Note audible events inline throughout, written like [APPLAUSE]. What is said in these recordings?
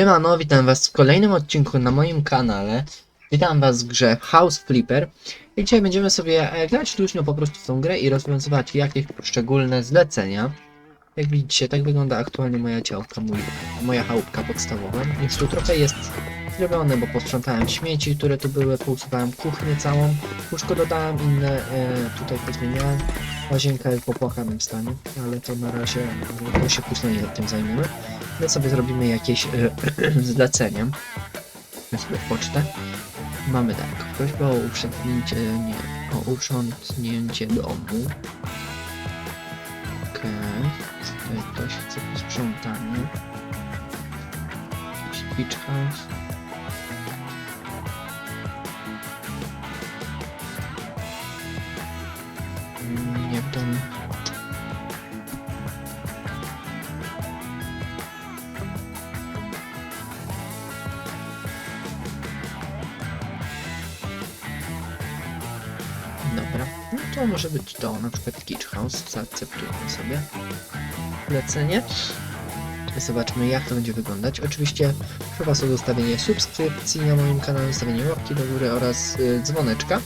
Siemano, witam was w kolejnym odcinku na moim kanale. Witam was w grze House Flipper. I dzisiaj będziemy sobie e, grać luźno po prostu w tą grę i rozwiązywać jakieś poszczególne zlecenia. Jak widzicie, tak wygląda aktualnie moja działka, mój, moja chałupka podstawowa. Już tu trochę jest zrobione, bo posprzątałem śmieci, które tu były, pousuwałem kuchnię całą, łóżko dodałem, inne e, tutaj pozmieniałem. Łazienka jest w opłakanym stanie, ale to na razie, to się później tym zajmiemy. My sobie zrobimy jakieś e, [CLEARS THROAT] zlecenie. My sobie pocztę. Mamy tak, prośba o uprzątnięcie, nie, o uprzątnięcie domu. Okej, tutaj ktoś chce posprzątanie. Jakiś beach house. No może być to, na przykład Kitsch House, zaakceptujemy sobie lecenie. Zobaczmy jak to będzie wyglądać. Oczywiście proszę Was o zostawienie subskrypcji na moim kanale, zostawienie łapki do góry oraz y, dzwoneczka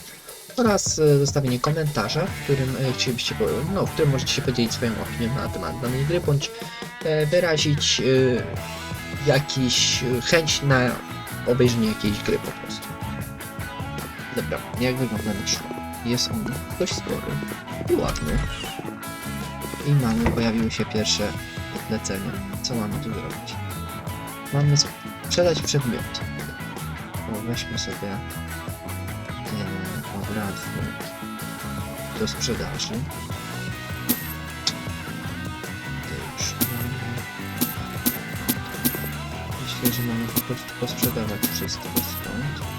oraz y, zostawienie komentarza, w którym y, chcielibyście, no, w którym możecie się podzielić swoją opinią na temat danej gry, bądź e, wyrazić y, jakiś y, chęć na obejrzenie jakiejś gry po prostu. Dobra, jak wygląda nasz jest on dość spory i ładny. I mamy, pojawiły się pierwsze lecenia. Co mamy tu zrobić? Mamy sprzedać przedmioty. O, weźmy sobie e, od razu do sprzedaży. Myślę, że mamy po prostu posprzedawać wszystko stąd.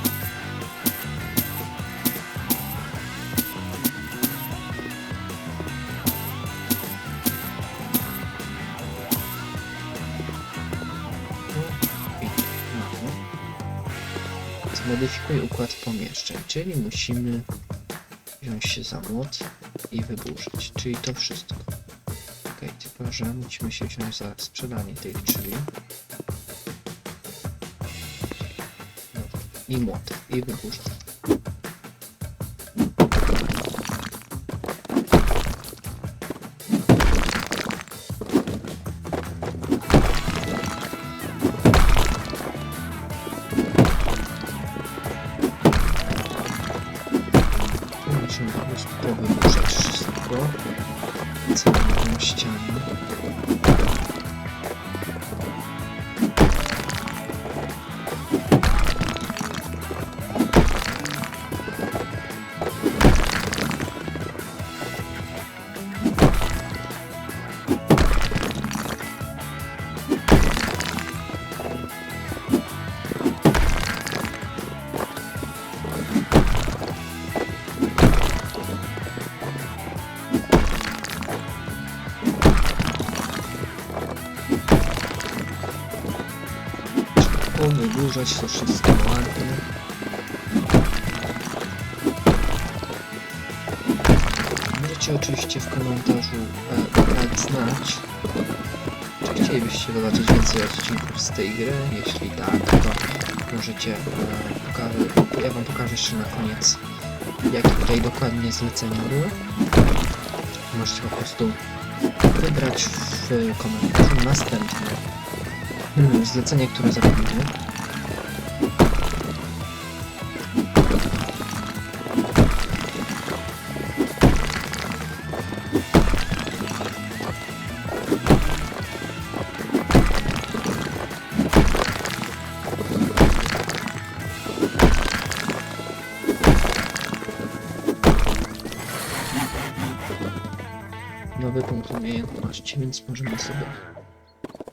Zmodyfikuj układ pomieszczeń, czyli musimy wziąć się za młot i wyburzyć, czyli to wszystko. Ok, tylko że musimy się wziąć za sprzedanie tych drzwi. I młot, i wyburzyć. To wszystko ładnie. Możecie oczywiście w komentarzu e, znać, czy chcielibyście zobaczyć więcej odcinków z tej gry. Jeśli tak, to możecie e, pokażę, ja wam pokażę jeszcze na koniec, jakie tutaj dokładnie zlecenia były. Możecie po prostu wybrać w komentarzu następne hmm, zlecenie, które zrobimy. Więc możemy sobie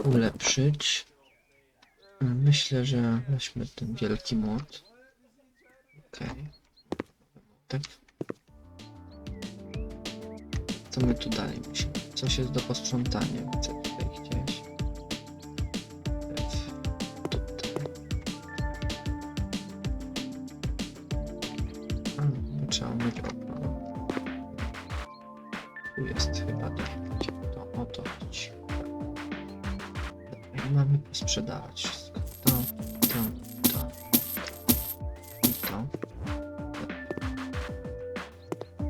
ulepszyć. Myślę, że weźmy ten wielki młot. Okej. Tak. Co my tu dalej musimy? Coś jest do posprzątania, widzę sprzedawać wszystko. To, to, to. I to.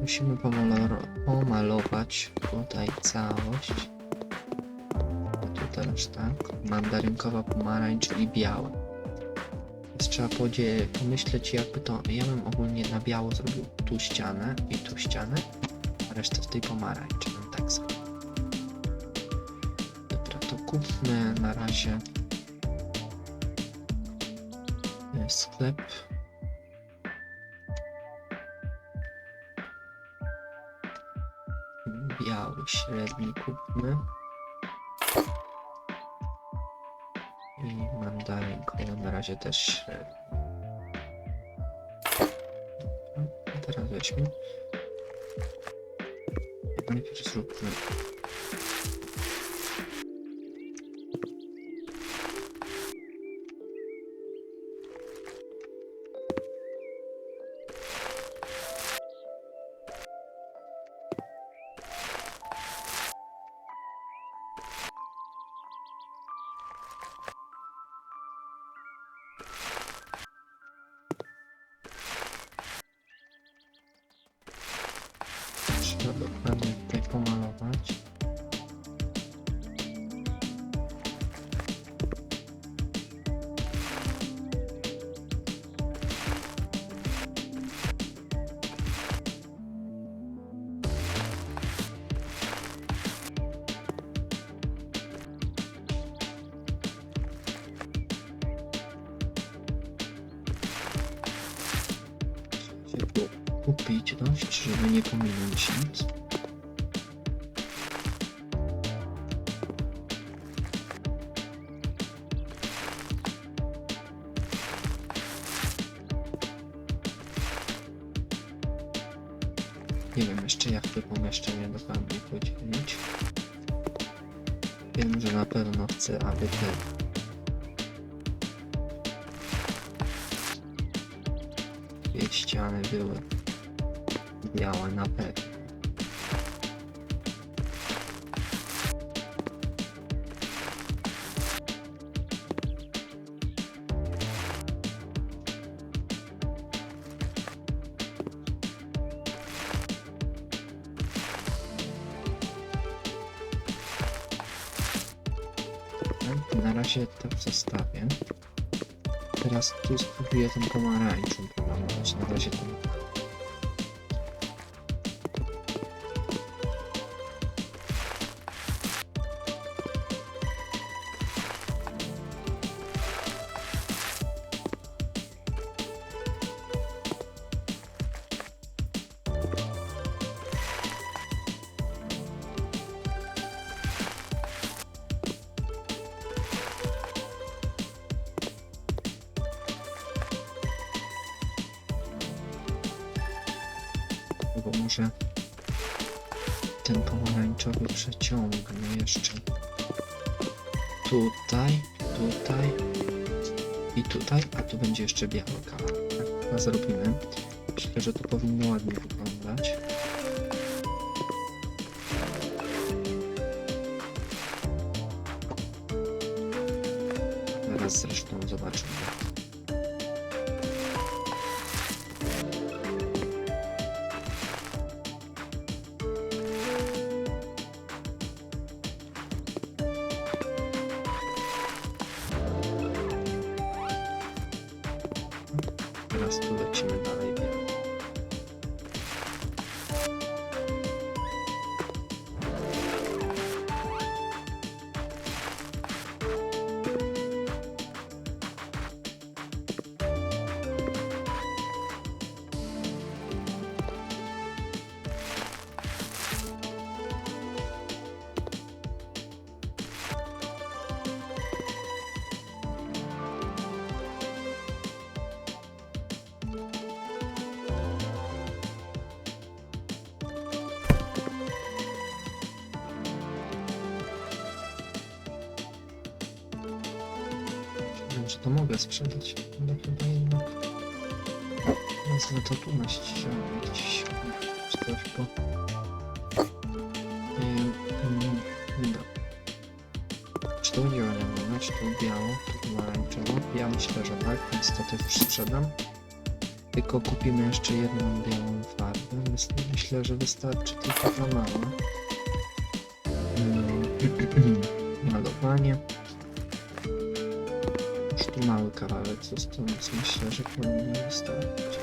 Musimy pomalo- pomalować tutaj całość. A tu teraz tak. Mandarynkowa, pomarańcz i białe. Więc trzeba pomyśleć jakby to. Ja bym ogólnie na biało zrobił tu ścianę i tu ścianę, a resztę w tej pomarańczy. bym tak to kupmy na razie sklep. Biały średni kupmy. I mandarynkowy na razie też średni. A teraz weźmy. Najpierw zróbmy kupić dość, żeby nie pominąć nic. Nie wiem jeszcze jak to pomieszczenie dokładnie podzielić. Wiem, że na pewno chcę, aby te dwie ściany były białe na pewno. Na razie tak zostawię. Teraz tu spróbuję tą pomarańczą pomalować. Na razie tą może ten pomarańczowy przeciągnę jeszcze tutaj, tutaj i tutaj, a tu będzie jeszcze biały kawałek. Tak zrobimy. Myślę, że to powinno ładnie to mogę sprzedać, ale chyba jednak wezmę to tu na ścianę gdzieś, czy też po... Dobra. Czy to zielone, czy to biało, tu pomarańczowo? Ja myślę, że tak, więc to też sprzedam. Tylko kupimy jeszcze jedną białą farbę. Myślę, że wystarczy tylko za mało. Malowanie. Mm. [CLEARS THROAT] Mały kawałek został, więc myślę, że powinien wystarczyć.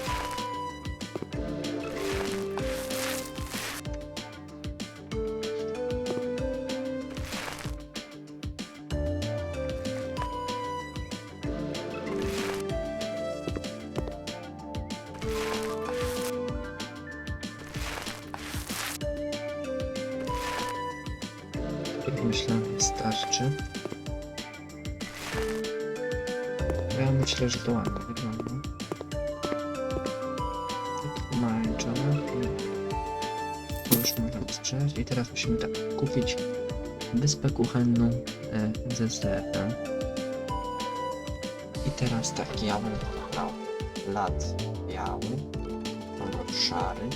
Wyspę kuchenną ze zlewem. I teraz tak, ja bym brał lat biały, albo szary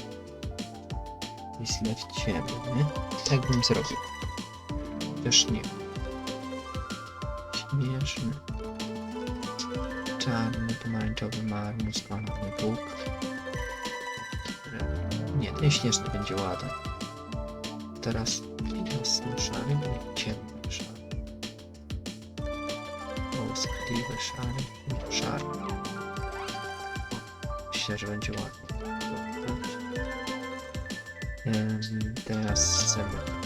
i zlew ciemny. Tak bym zrobił. Też nie. Śmieszny. Czarny, pomarańczowy marmus, malowany bóg. Nie, ten śnieżny będzie ładny. Teraz jasny szary i ciemny szary. Błyskotliwy szary i szary. Myślę, że będzie ładny. Em, Teraz chcemy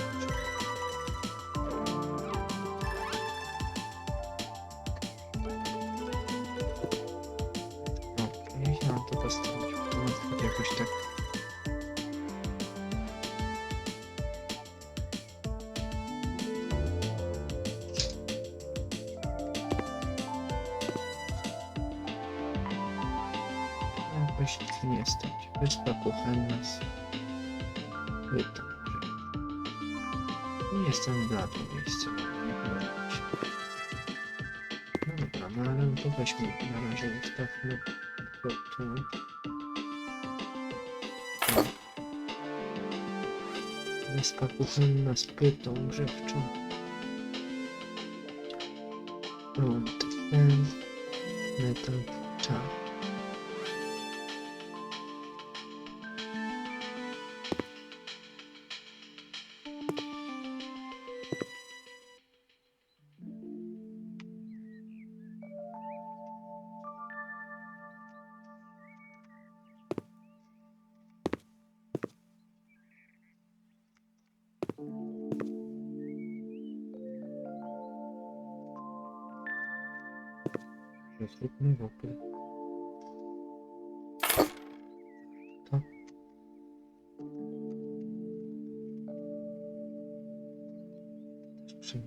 Jakoś nie stać. Wyspa kuchenna z pytą. Nie jestem dla to miejsce. Nie podoba mi się. No dobra, no ale to weźmy na razie ustawmy to tu. Wyspa kuchenna z pytą grzewczą. Prąd, ten, metal, czar. Zróbmy w ogóle. To.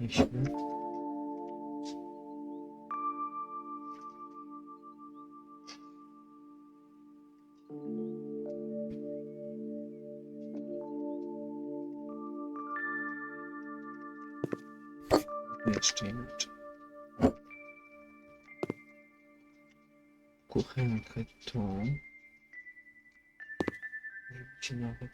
Też. To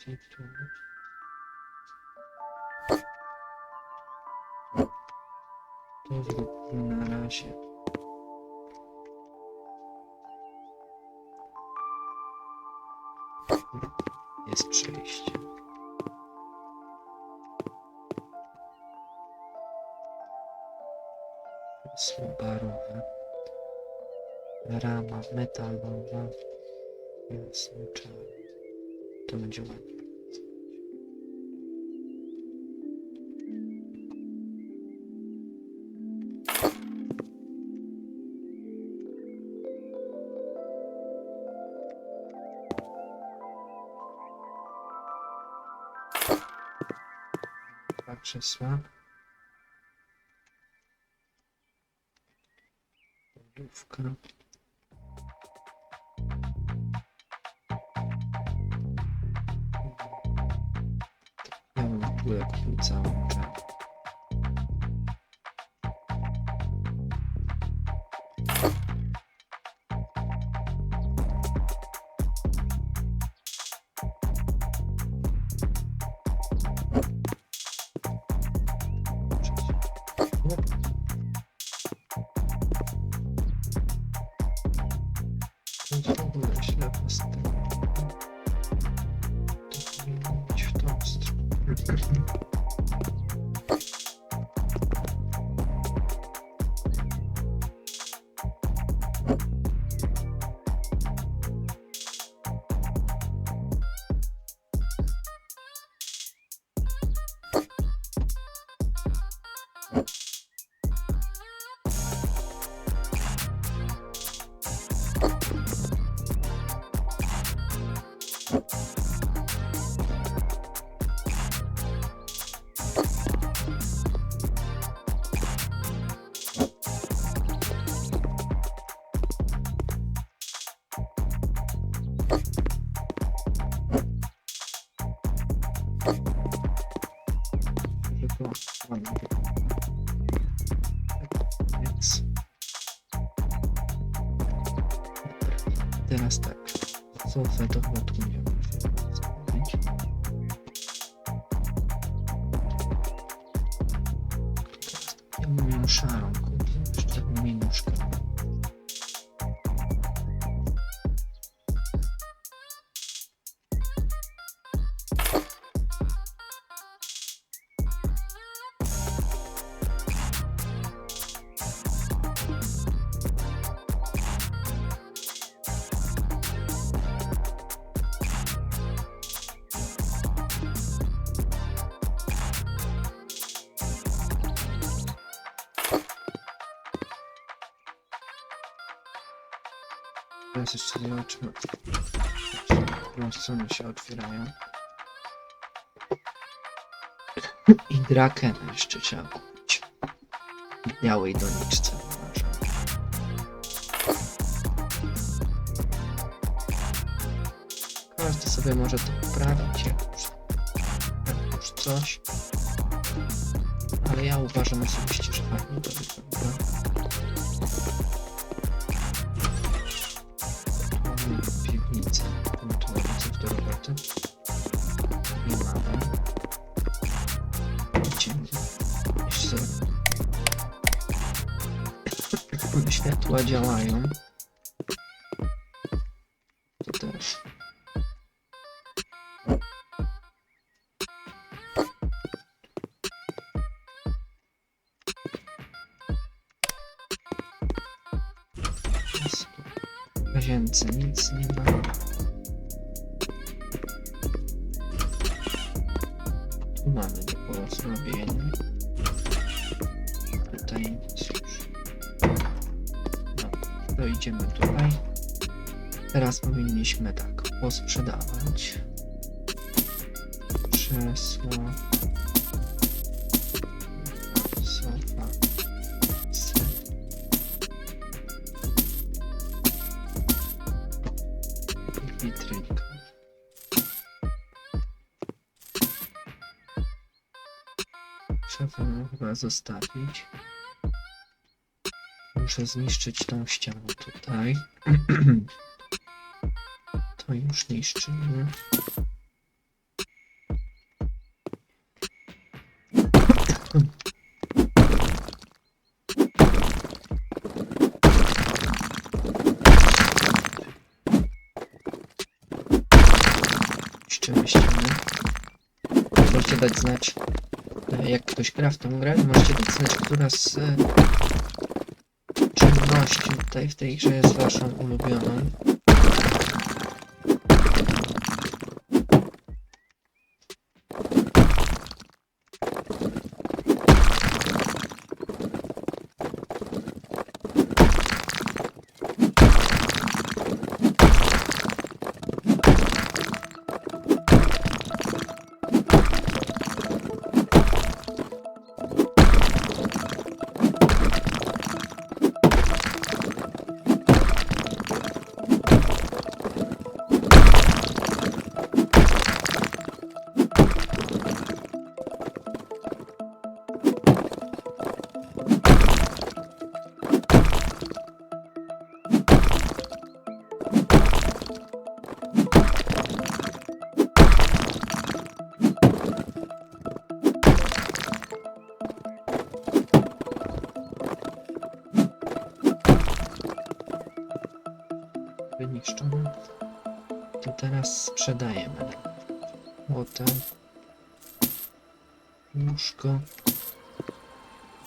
zróbmy na razie. Jest przejście. Kresło barowe. Rama metalowa. Jasny czarny. To będzie ładnie. Krzesła. Lodówka. Ja bym w Żeby to ładnie wygląda. Teraz jeszcze zobaczmy, w którą stronę się otwierają. I Drakena jeszcze trzeba kupić. W białej doniczce. Każdy sobie może to poprawić, jak już, jak już coś. Ale ja uważam osobiście, że fajnie to wygląda. Idziemy. Jeszcze światła działają. To też. Łazience nic Teraz powinniśmy tak posprzedawać. Krzesło. Sofa. Set. Trzeba chyba zostawić. Muszę zniszczyć tą ścianę tutaj. [CLEARS THROAT] To już niszczymy. Niszczymy. Możecie dać znać, e, jak ktoś gra w tą grę, możecie dać znać, która z e, czynności tutaj w tej grze jest waszą ulubioną.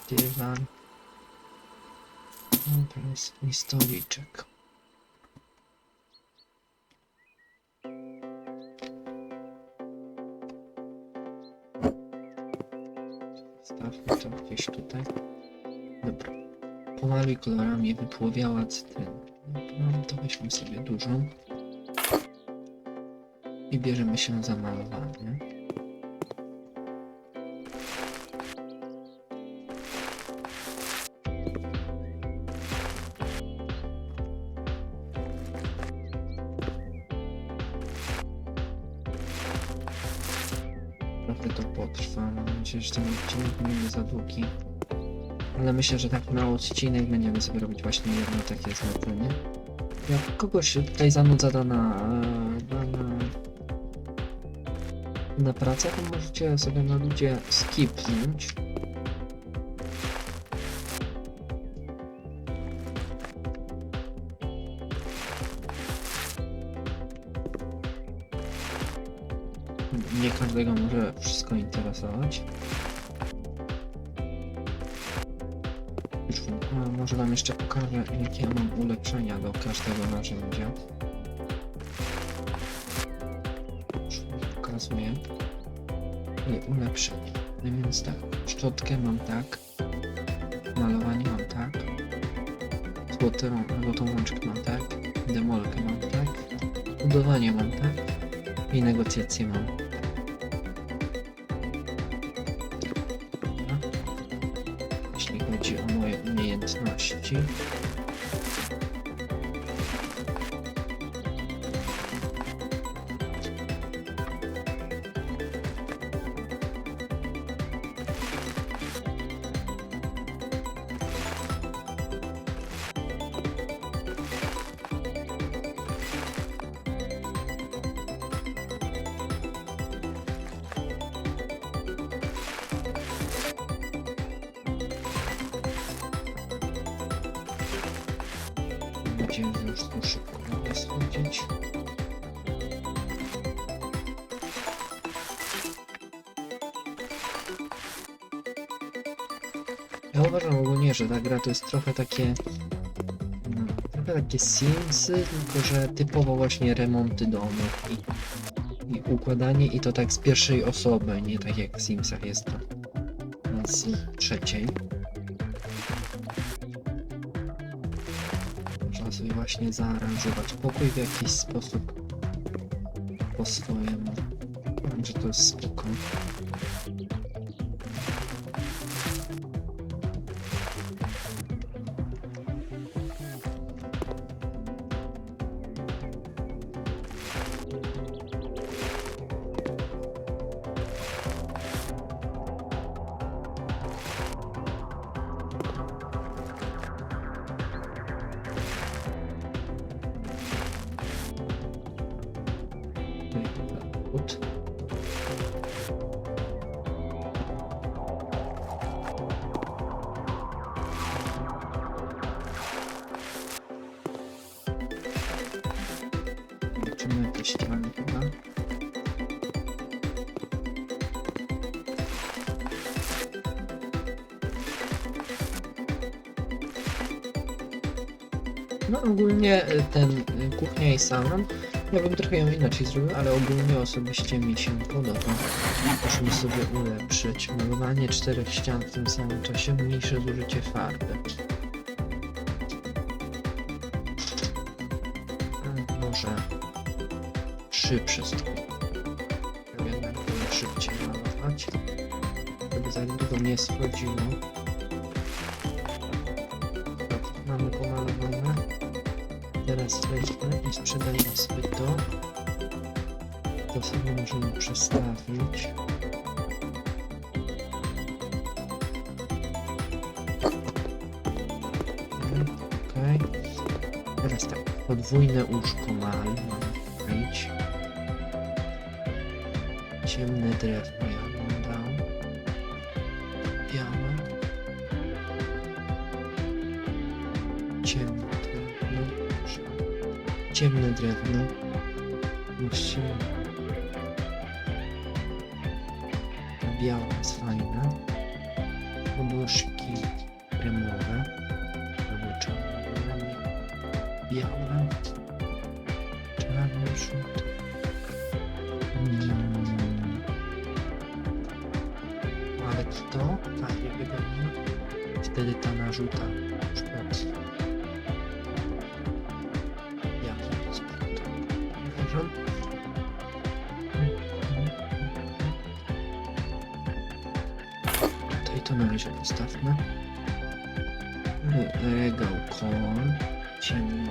Dywan. Obraz i stoliczek. Stawmy to gdzieś tutaj. Dobra. Pomaluj kolorami wypłowiała cytryn. No to weźmy sobie dużą. I bierzemy się za malowanie. Myślę, że tak na odcinek będziemy sobie robić właśnie jedno takie zlecenie. Jak kogoś tutaj zanudza dana, e, dana, na pracę, to możecie sobie na ludzie skipnąć. Nie każdego może wszystko interesować. Wam jeszcze pokażę, jakie ja mam ulepszenia do każdego narzędzia. Już pokazuję. I ulepszenie. No więc tak, szczotkę mam tak, malowanie mam tak, złotą, złotą łączkę mam tak, demolkę mam tak, budowanie mam tak i negocjacje mam. Nadzieję, że już tu szybko będę. Ja uważam ogólnie, że ta gra to jest trochę takie... No, trochę takie Simsy, tylko że typowo właśnie remonty domów i, i układanie i to tak z pierwszej osoby, nie tak jak w Simsach jest to z trzeciej. Właśnie zaaranżować pokój w jakiś sposób po swojemu. Wiem, że to jest. No ogólnie y, ten y, kuchnia i salon ja bym trochę ją inaczej zrobił, ale ogólnie osobiście mi się podoba. Musimy sobie ulepszyć malowanie czterech ścian w tym samym czasie, mniejsze zużycie farby. Może trzy. Ja jednak szybciej malować, żeby za długo nie schodziło. Przestawić. Okej. Teraz tak, podwójne łóżko mamy mieć. Ciemne drewno ja bym dał. Białe. Ciemne drewno. Ciemne drewno. Musimy... białe jest fajne. Poduszki kremowe. Albo czarne. Białe. Czarny rzut. Mm. Ale to fajnie wygląda. Wtedy ta narzuta. Regał kon. Ciemny.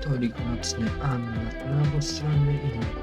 Stolik nocny Anna prawostronny i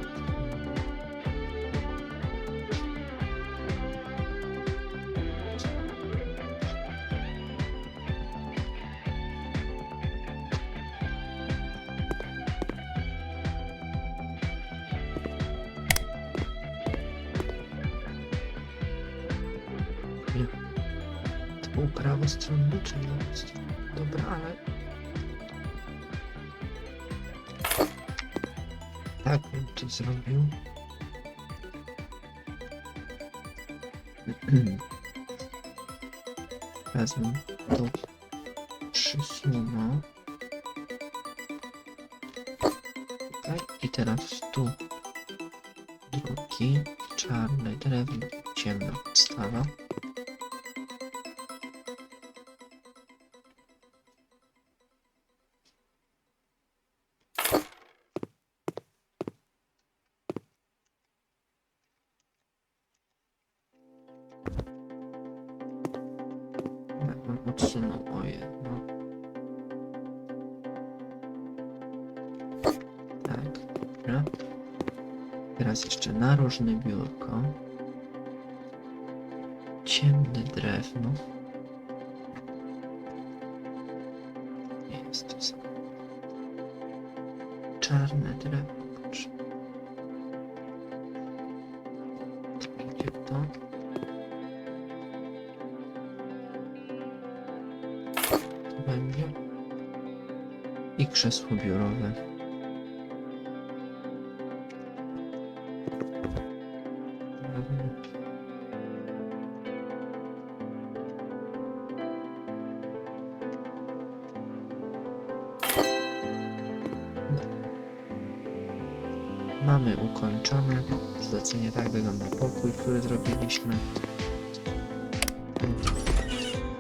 Wezmę to przysunę. Tak, i teraz tu drugi, czarne drewno, ciemna podstawa. Narożne biurko. Ciemne drewno. Nie jest to samo. Czarne drewno. Gdzie to? To. I krzesło biurowe. Ukończone zlecenie, tak wygląda pokój, który zrobiliśmy.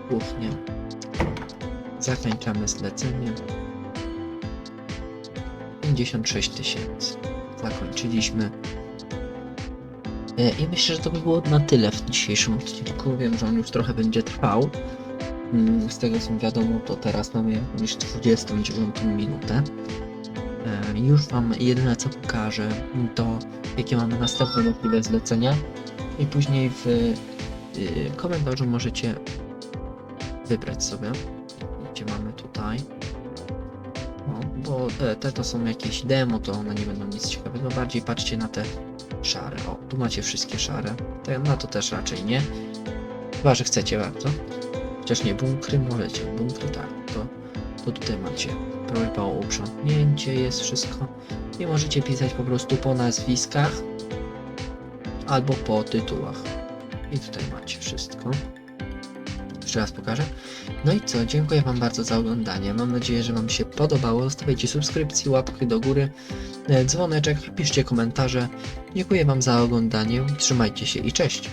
Głównie zakończamy zlecenie. 56 tysięcy. Zakończyliśmy. E, I myślę, że to by było na tyle w dzisiejszym odcinku. Wiem, że on już trochę będzie trwał. Mm, Z tego co mi wiadomo, to teraz mamy jakąś 29 minutę. Już Wam jedyne co pokażę, to jakie mamy następne możliwe zlecenia. I później w y, komentarzu możecie wybrać sobie, gdzie mamy tutaj. No, bo te, te to są jakieś demo, to one nie będą nic ciekawego. Bardziej patrzcie na te szare. O, tu macie wszystkie szare. Te, na to też raczej nie. Chyba, że chcecie bardzo. Chociaż nie, bunkry możecie. Bunkry tak, to, to tutaj macie. Prośba o uprzątnięcie, jest wszystko. I możecie pisać po prostu po nazwiskach albo po tytułach. I tutaj macie wszystko. Jeszcze raz pokażę. No i co, dziękuję Wam bardzo za oglądanie. Mam nadzieję, że Wam się podobało. Zostawiajcie subskrypcje, łapki do góry, e, dzwoneczek, piszcie komentarze. Dziękuję Wam za oglądanie. Trzymajcie się i cześć.